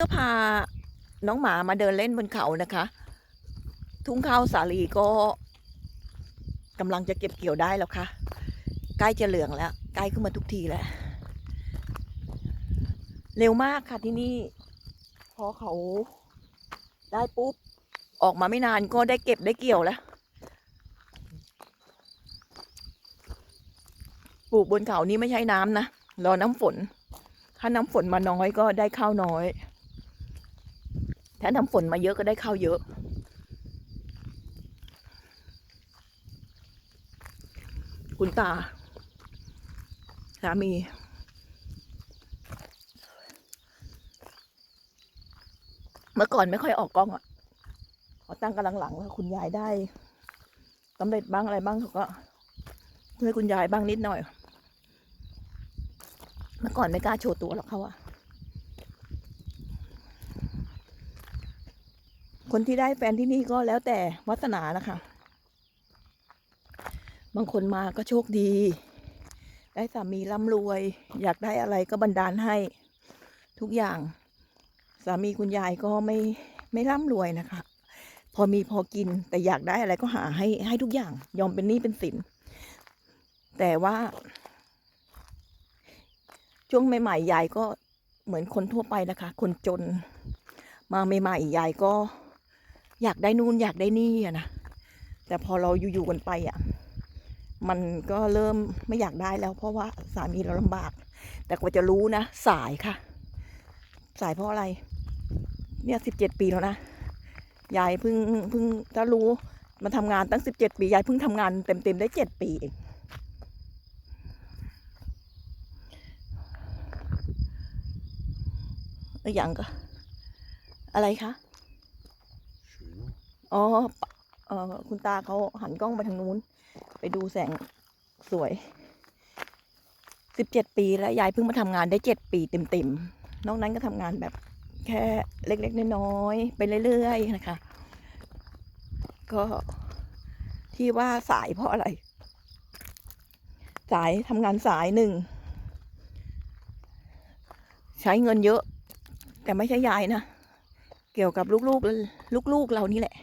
ก็พาน้องหมามาเดินเล่นบนเขานะคะ ทุ่งข้าวสาลีก็กำลังจะเก็บเกี่ยวได้แล้วค่ะ ใกล้จะเหลืองแล้ว ใกล้ขึ้นมาทุกทีแล้ว เร็วมากค่ะที่นี่ พอเขาได้ปุ๊บ ออกมาไม่นานก็ได้เก็บได้เกี่ยวแล้ว ปลูกบนเขานี้ไม่ใช่น้ำนะ รอน้ำฝน ถ้าน้ำฝนมาน้อยก็ได้ข้าวน้อย ถ้าน้ำฝนมาเยอะก็ได้ข้าวเยอะ คุณตาสามีเมื่อก่อนไม่ค่อยออกกล้องอะขอตั้งกำลังหลังว่าคุณยายได้สำเร็จบ้างอะไรบ้างเขาก็ช่วยคุณยายบ้างนิดหน่อย เมื่อก่อนไม่กล้าโชว์ตัวหรอกเขาอะ คนที่ได้แฟนที่นี่ก็แล้วแต่วาสนานะคะ บางคนมาก็โชคดี ได้สามีร่ำรวย อยากได้อะไรก็บันดาลให้ทุกอย่าง สามีคุณยายก็ไม่ไม่ร่ำรวยนะคะ พอมีพอกินแต่อยากได้อะไรก็หาให้ให้ทุกอย่าง ยอมเป็นหนี้เป็นสิน แต่ว่า ช่วงใหม่ๆยายก็เหมือนคนทั่วไปนะคะ คนจนมาใหม่ๆยายก็ อยากได้นู่นอยากได้นี่อะนะแต่พอเราอยู่ๆกันไปอะมันก็เริ่มไม่อยากได้แล้ว เพราะว่าสามีเราลำบาก แต่กว่าจะรู้นะ สายค่ะ สายเพราะอะไร เนี่ยสิบเจ็ดปีแล้วนะยายเพิ่งเพิ่งถ้ารู้มาทำงานตั้งสิบเจ็ดปียายเพิ่งทำงานเต็มๆได้เจ็ดปีเองอย่างก็ อะไรคะ อ๋อเออคุณตาเขาหันกล้องไปทางนู้น ไปดูแสงสวยสิบเจ็ดปีแล้วยายเพิ่งมาทำงานได้เจ็ดปีเต็มๆนอกนั้นก็ทำงานแบบแค่เล็กๆน้อยๆไปเรื่อยๆนะคะ ก็ที่ว่าสายเพราะอะไร สายทำงานสายหนึ่ง ใช้เงินเยอะ แต่ไม่ใช่ยายนะ เกี่ยวกับลูกๆลูกๆเรานี่แหละ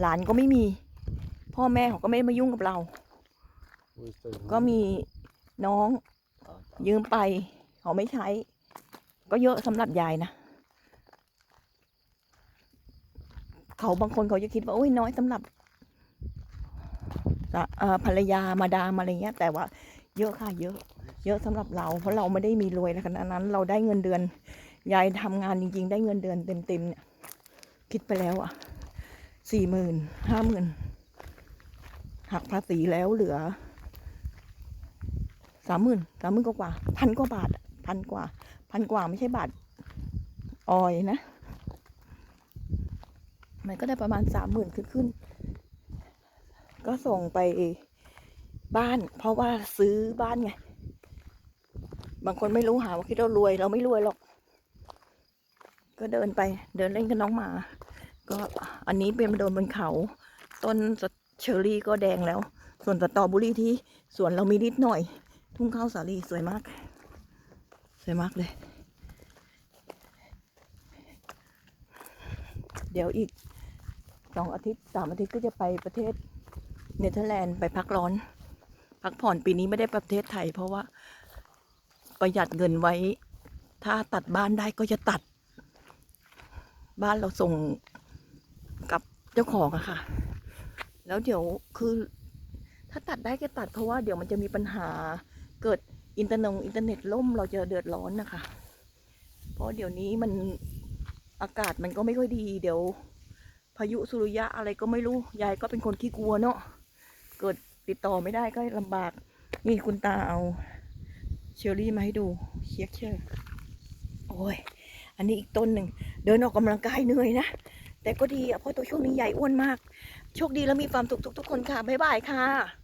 หลานก็ไม่มี พ่อแม่เขาก็ไม่มายุ่งกับเรา ก็มีน้องยืมไป เขาไม่ใช้ ก็เยอะสำหรับยายนะเขาบางคนเขาจะคิดว่าโอ้ยน้อยสำหรับภรรยามาดามอะไรเงี้ย แต่ว่าเยอะค่ะเยอะ เยอะสำหรับเรา เพราะเราไม่ได้มีรวยขนาดนั้น เราได้เงินเดือน ยายทำงานจริง ๆ ได้เงินเดือนเต็มๆเนี่ยคิดไปแล้วอะ สี่หมื่นห้าหมื่นหักภาษีแล้วเหลือสามหมื่นสามหมื่นกว่าพันกว่าบาทพันกว่า พันกว่าไม่ใช่บาทออยนะ มันก็ได้ประมาณสามหมื่นขึ้นขึ้น ก็ส่งไปบ้าน เพราะว่าซื้อบ้านไง บางคนไม่รู้หาว่าคิดเรารวย เราไม่รวยหรอก ก็เดินไปเดินเล่นกับน้องหมา ก็อันนี้เป็นโดนบนเขา ต้นเชอร์รี่ก็แดงแล้ว ส่วนสตรอเบุรี่ที่สวนเรามีนิดหน่อย ทุ่งข้าวสาลีสวยมาก สวยมากเลย เดี๋ยวอีกสองอาทิตย์สามอาทิตย์ก็จะไปประเทศเนเธอร์แลนด์ไปพักร้อน พักผ่อนปีนี้ไม่ได้ไปประเทศไทย เพราะว่าประหยัดเงินไว้ ถ้าตัดบ้านได้ก็จะตัด บ้านเราส่ง เจ้าของอะค่ะ แล้วเดี๋ยวคือถ้าตัดได้ก็ตัดเพราะว่าเดี๋ยวมันจะมีปัญหาเกิดอินเทอร์เน็ตอินเทอร์เน็ตล่มเราจะเดือดร้อนนะคะ เพราะเดี๋ยวนี้มันอากาศมันก็ไม่ค่อยดี เดี๋ยว พายุสุริยะอะไรก็ไม่รู้ ยายก็เป็นคนขี้กลัวเนาะ เกิดติดต่อไม่ได้ก็ลำบาก นี่คุณตาเอาเชอรี่มาให้ดูเชียกเชอร์โอ้ย อันนี้อีกต้นหนึ่ง เดินออกกำลังกายเหนื่อยนะ แต่ก็ดีอะเพราะตัวช่วงนี้ใหญ่อ้วนมาก โชคดีแล้วมีความสุขทุกๆคนค่ะ บ๊ายบายค่ะ